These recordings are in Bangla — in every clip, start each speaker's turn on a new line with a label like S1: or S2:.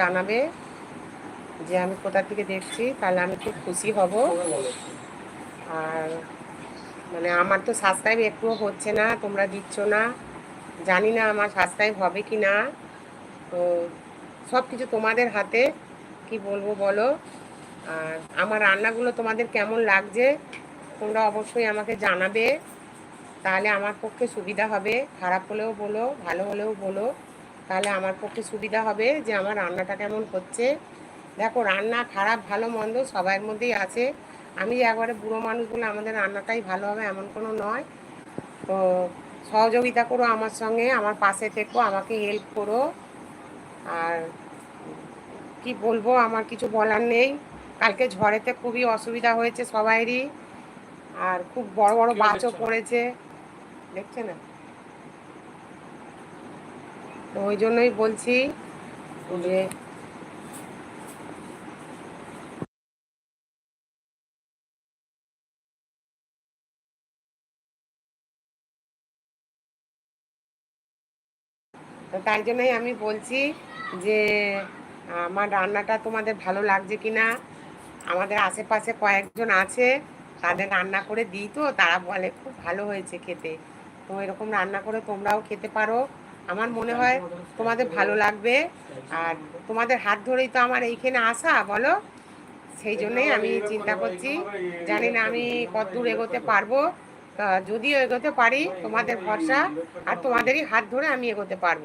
S1: জানাবে যে আমি কোথা থেকে দেখছি, তাহলে আমি খুব খুশি হব। আর মানে আমার তো সাবস্ক্রাইব একটুও হচ্ছে না, তোমরা দিচ্ছ না। জানি না আমার সাবস্ক্রাইব হবে কি না। তো সব কিছু তোমাদের হাতে, কি বলব বলো? আর আমার রান্নাগুলো তোমাদের কেমন লাগছে, তোমরা অবশ্যই আমাকে জানাবে। তাহলে আমার পক্ষে সুবিধা হবে। খারাপ হলেও বলো, ভালো হলেও বলো। তাহলে আমার পক্ষে সুবিধা হবে যে আমার রান্নাটা কেমন হচ্ছে। দেখো রান্না খারাপ ভালো মন্দ সবার মধ্যেই আছে। আমি একবারে বুড়ো মানুষ বলে আমাদের রান্নাটাই ভালো হবে এমন কোনো নয়। তো সহযোগিতা করো আমার সঙ্গে আমার পাশে থেকো আমাকে হেল্প করো। আর কি বলব আমার কিছু বলার নেই। কালকে ঝড়েতে খুবই অসুবিধা হয়েছে সবাইরই। আর খুব বড় বড় বাচও পড়েছে দেখছে না? তো ওই জন্যই বলছি যে তো তাই জন্যই আমি বলছি যে, আমার রান্নাটা তোমাদের ভালো লাগছে কি না আমাদের আশেপাশে কয়েকজন আছে, তাদের রান্না করে দিই তো, তারা বলে খুব ভালো হয়েছে খেতে। তো এরকম রান্না করে তোমরাও খেতে পারো। আমার মনে হয় তোমাদের ভালো লাগবে। আর তোমাদের হাত ধরেই তো আমার এইখানে আসা, বলো? সেই জন্যই আমি চিন্তা করছি। জানি না আমি কত দূর এগোতে পারব। যদিও এগোতে পারি, তোমাদের ভরসা আর তোমাদেরই হাত ধরে আমি এগোতে পারব।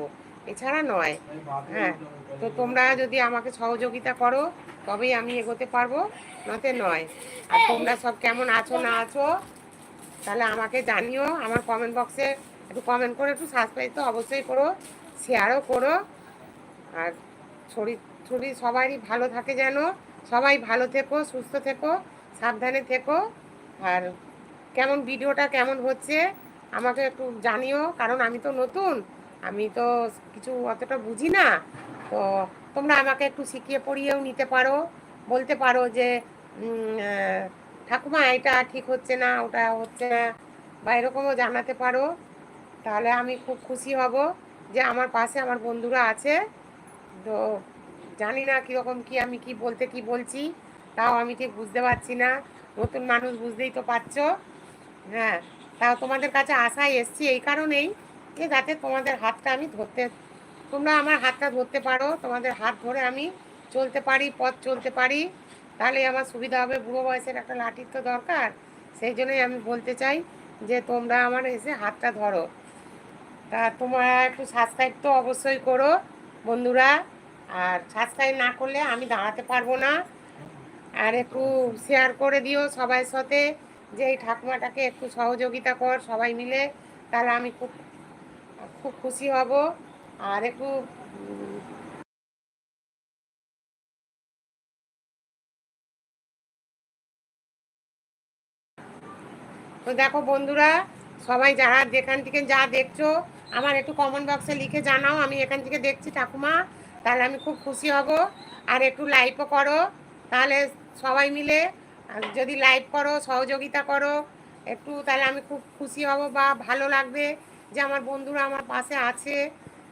S1: এছাড়া নয়। হ্যাঁ তো তোমরা যদি আমাকে সহযোগিতা করো, তবেই আমি এগোতে পারব নতে নয়। আর তোমরা সব কেমন আছো না আছো, তাহলে আমাকে জানিও, আমার কমেন্ট বক্সে একটু কমেন্ট করে, একটু সাবস্ক্রাইব তো অবশ্যই করো শেয়ারও করো। আর শরীর শরীর সবারই ভালো থাকে যেন। সবাই ভালো থেকো, সুস্থ থেকো, সাবধানে থেকো। আর কেমন ভিডিওটা কেমন হচ্ছে, আমাকে একটু জানিও, কারণ আমি তো নতুন। আমি তো কিছু অতটা বুঝি না। তো তোমরা আমাকে একটু শিখিয়ে পড়িয়েও নিতে পারো। বলতে পারো যে ঠাকুমা, এটা ঠিক হচ্ছে না, ওটা হচ্ছে না, বা এরকমও জানাতে পারো। তাহলে আমি খুব খুশি হব যে আমার পাশে আমার বন্ধুরা আছে। তো জানি না কীরকম কি আমি কি বলতে কি বলছি, তাও আমি ঠিক বুঝতে পারছি না। নতুন মানুষ বুঝতেই তো পারছ। হ্যাঁ তাও তোমাদের কাছে আশায় এসছি এই কারণেই যে যাতে তোমাদের হাতটা আমি ধরতে, তোমরা আমার হাতটা ধরতে পারো, তোমাদের হাত ধরে আমি চলতে পারি, পথ চলতে পারি। তাহলে আমার সুবিধা হবে, বুড়ো বয়সের একটা লাঠির তো দরকার। সেই জন্যই আমি বলতে চাই যে তোমরা আমার এসে হাতটা ধরো। তা তোমরা একটু সাবস্ক্রাইব তো অবশ্যই করো, বন্ধুরা। আর সাবস্ক্রাইব না করলে আমি দাঁড়াতে পারব না। আর একটু শেয়ার করে দিও সবাই সাথে, যে এই ঠাকুমাটাকে একটু সহযোগিতা কর সবাই মিলে। তাহলে আমি খুব খুব খুশি হব। আর একটু, তো দেখো বন্ধুরা, সবাই যারা যেখান থেকে যা দেখছ আমার একটু কমেন্ট বক্সে লিখে জানাও, আমি এখান থেকে দেখছি ঠাকুমা, তাহলে আমি খুব খুশি হব। আর একটু লাইভও করো, তাহলে সবাই মিলে যদি লাইভ করো, সহযোগিতা করো, একটু তাহলে আমি খুব খুশি হব বা ভালো লাগবে যে আমার বন্ধুরা আমার পাশে আছে,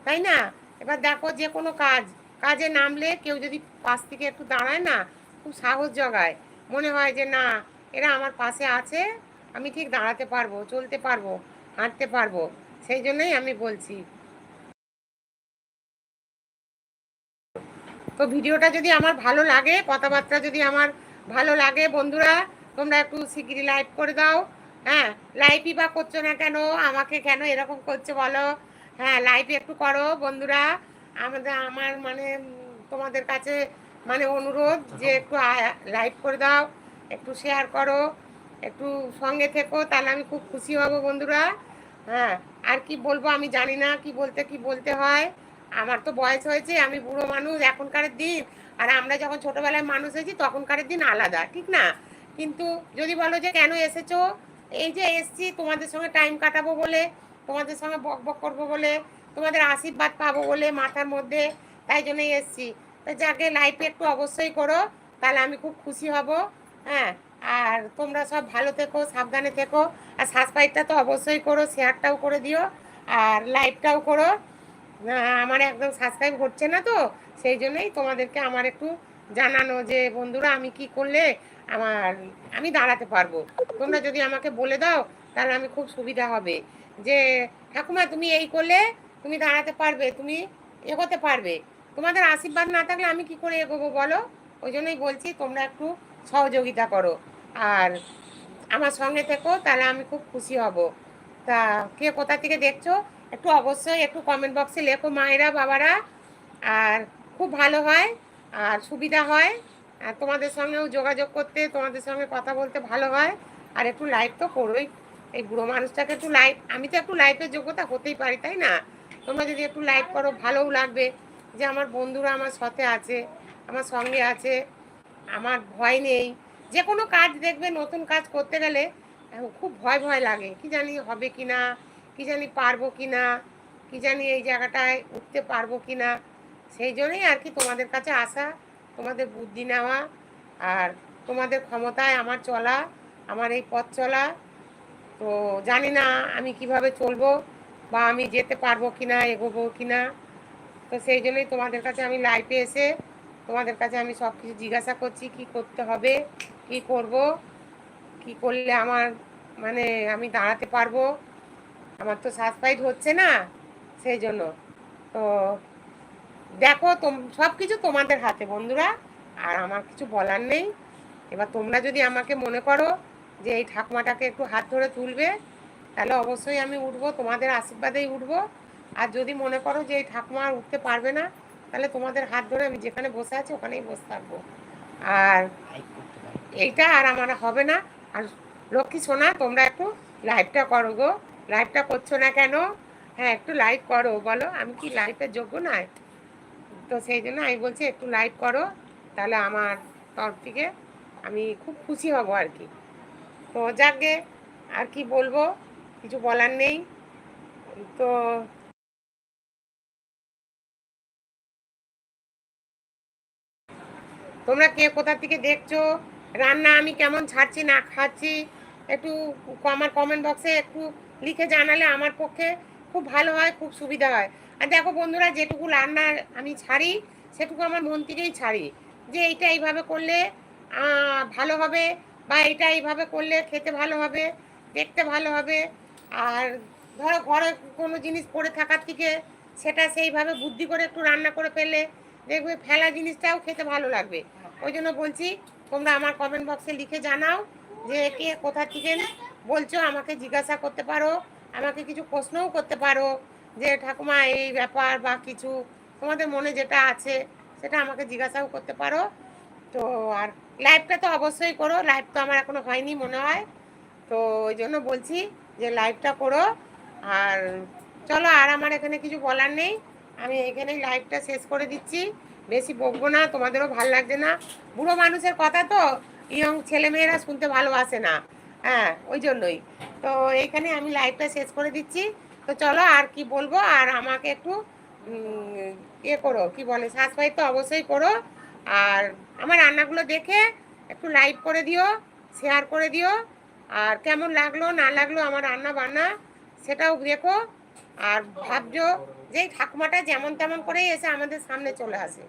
S1: তাই না? এবার দেখো যে কোনো কাজ, কাজে নামলে কেউ যদি পাশ থেকে একটু দাঁড়ায় না, খুব সাহস জগায়। মনে হয় যে না, এরা আমার পাশে আছে, আমি ঠিক দাঁড়াতে পারব, চলতে পারব, হাঁটতে পারব। সেই জন্যই আমি বলছি। তো ভিডিওটা যদি আমার ভালো লাগে, কথাবার্তা যদি আমার ভালো লাগে, বন্ধুরা, তোমরা একটু শিগগিরই লাইভ করে দাও। হ্যাঁ লাইভই বা করছ না কেন, আমাকে কেন এরকম করছ বলো? হ্যাঁ লাইভ একটু করো, বন্ধুরা। আমাদের, আমার মানে তোমাদের কাছে মানে অনুরোধ যে একটু লাইভ করে দাও, একটু শেয়ার করো, একটু সঙ্গে থেকো, তাহলে আমি খুব খুশি হব, বন্ধুরা। হ্যাঁ আর কি বলব আমি জানি না কি বলতে কি বলতে হয়। আমার তো বয়স হয়েছে, আমি বুড়ো মানুষ, এখনকার দিন। আর আমরা যখন ছোটোবেলায় মানুষ হয়েছি, তখনকার দিন আলাদা, ঠিক না? কিন্তু যদি বলো যে কেন এসেছ? এই যে এসছি, তোমাদের সঙ্গে টাইম কাটাবো বলে, তোমাদের সঙ্গে বক বক করব বলে, তোমাদের আশীর্বাদ পাবো বলে মাথার মধ্যে, তাই জন্যই এসছি। তো যাকে লাইফে একটু অবশ্যই করো, তাহলে আমি খুব খুশি হব হ্যাঁ? আর তোমরা সব ভালো থেকো, সাবধানে থেকো। আর সাবস্ক্রাইবটা তো অবশ্যই করো শেয়ারটাও করে দিও, আর লাইভটাও করো। আমার একদম সাবস্ক্রাইব হচ্ছে না তো, সেই জন্যই তোমাদেরকে আমার একটু জানানো যে, বন্ধুরা, আমি কি করলে আমার, আমি দাঁড়াতে পারব? তোমরা যদি আমাকে বলে দাও, তাহলে আমি খুব সুবিধা হবে। যে, ঠাকুমা, তুমি এই করলে, তুমি দাঁড়াতে পারবে, তুমি এগোতে পারবে। তোমাদের আশীর্বাদ না থাকলে আমি কি করে এগোবো বলো? ওই জন্যই বলছি, তোমরা একটু সহযোগিতা করো। আর আমার সঙ্গে থেকো, তাহলে আমি খুব খুশি হব। তা কে কোথা থেকে দেখছ? একটু অবশ্যই একটু কমেন্ট বক্সে লেখো, মায়েরা, বাবারা। আর খুব ভালো হয়, আর সুবিধা হয়। আর তোমাদের সঙ্গেও যোগাযোগ করতে, তোমাদের সঙ্গে কথা বলতে ভালো হয়। আর একটু লাইভ তো করোই। এই বুড়ো মানুষটাকে একটু লাইভ আমি তো একটু লাইভের যোগ্যতা হতেই পারি, তাই না? তোমরা যদি একটু লাইভ করো, ভালোও লাগবে যে আমার বন্ধুরা আমার সাথে আছে, আমার সঙ্গে আছে, আমার ভয় নেই। যে কোনো কাজ দেখবে, নতুন কাজ করতে গেলে খুব ভয় ভয় লাগে। কি জানি হবে কি না, কি জানি পারব কি না, কি জানি এই জায়গাটায় উঠতে পারব কি না। সেই জন্যই আর কি তোমাদের কাছে আসা, তোমাদের বুদ্ধি নেওয়া, আর তোমাদের ক্ষমতায় আমার চলা, আমার এই পথ চলা। তো জানি না আমি কীভাবে চলবো বা আমি যেতে পারব কি না, এগোবো কি না। তো সেই জন্যই তোমাদের কাছে আমি লাইভে এসে, তোমাদের কাছে আমি সব কিছু জিজ্ঞাসা করছি, কি করতে হবে কি করব? কি করলে আমার মানে আমি দাঁড়াতে পারব? আমার তো সাসপাইড হচ্ছে না, সেই জন্য। তো দেখো তোম, সব কিছু তোমাদের হাতে বন্ধুরা, আর আমার কিছু বলার নেই। এবার তোমরা যদি আমাকে মনে করো যে এই ঠাকুমাটাকে একটু হাত ধরে তুলবে, তাহলে অবশ্যই আমি উঠবো, তোমাদের আশীর্বাদেই উঠবো। আর যদি মনে করো যে এই ঠাকুমা আর উঠতে পারবে না, তাহলে তোমাদের হাত ধরে আমি যেখানে বসে আছি, ওখানেই বসে থাকব। আর এইটা আর আমার হবে না। আর লক্ষ্মী সোনা, তোমরা একটু লাইভটা করো গো। লাইভটা করছ না কেন? হ্যাঁ একটু লাইভ করো, বলো। আমি কি লাইভের যোগ্য নয়? তো সেই জন্য আমি বলছি, একটু লাইভ করো। তাহলে আমার তরফ থেকে আমি খুব খুশি হব আর কি। তো যাকে আর কি বলব? কিছু বলার নেই। তো তোমরা কে কোথা থেকে দেখছ? রান্না আমি কেমন ছাড়ছি না খাচ্ছি একটু আমার কমেন্ট বক্সে একটু লিখে জানালে আমার পক্ষে খুব ভালো হয় খুব সুবিধা হয়। আর দেখো বন্ধুরা যেটুকু রান্না আমি ছাড়ি সেটুকু আমার মন থেকেই ছাড়ি। যে এইটা এইভাবে করলে ভালো হবে বা এটা এইভাবে করলে খেতে ভালো হবে দেখতে ভালো হবে। আর ধরো ঘরে কোনো জিনিস পড়ে থাকার থেকে সেটা সেইভাবে বুদ্ধি করে একটু রান্না করে ফেললে দেখবে ফেলা জিনিসটাও খেতে ভালো লাগবে। ওই জন্য বলছি তোমরা আমার কমেন্ট বক্সে লিখে জানাও যে কে কোথা থেকে বলছো, আমাকে জিজ্ঞাসা করতে পারো, আমাকে কিছু প্রশ্নও করতে পারো যে ঠাকুমা, এই ব্যাপার বা কিছু তোমাদের মনে যেটা আছে সেটা আমাকে জিজ্ঞাসাও করতে পারো। তো আর লাইভটা তো অবশ্যই করো লাইভ তো আমার এখনও হয়নি মনে হয়। তো ওই জন্য বলছি যে লাইভটা করো। আর চলো, আর আমার এখানে কিছু বলার নেই। আমি এখানেই লাইভটা শেষ করে দিচ্ছি। বেশি বকবো না, তোমাদেরও ভালো লাগছে না। বুড়ো মানুষের কথা তো, ইয়ং ছেলেমেয়েরা শুনতে ভালোবাসে না। হ্যাঁ ওই জন্যই। তো এইখানে আমি লাইভটা শেষ করে দিচ্ছি। তো চলো আর কি বলব, আর আমাকে একটু ইয়ে করো, কি বলে সাবস্ক্রাইব তো অবশ্যই করো। আর আমার রান্নাগুলো দেখে একটু লাইভ করে দিও শেয়ার করে দিও। আর কেমন লাগল, না লাগল আমার রান্না বান্না সেটাও দেখো। আর ভাবছ যে ঠাকুমাটা যেমন তেমন করেই এসে আমাদের সামনে চলে আসে।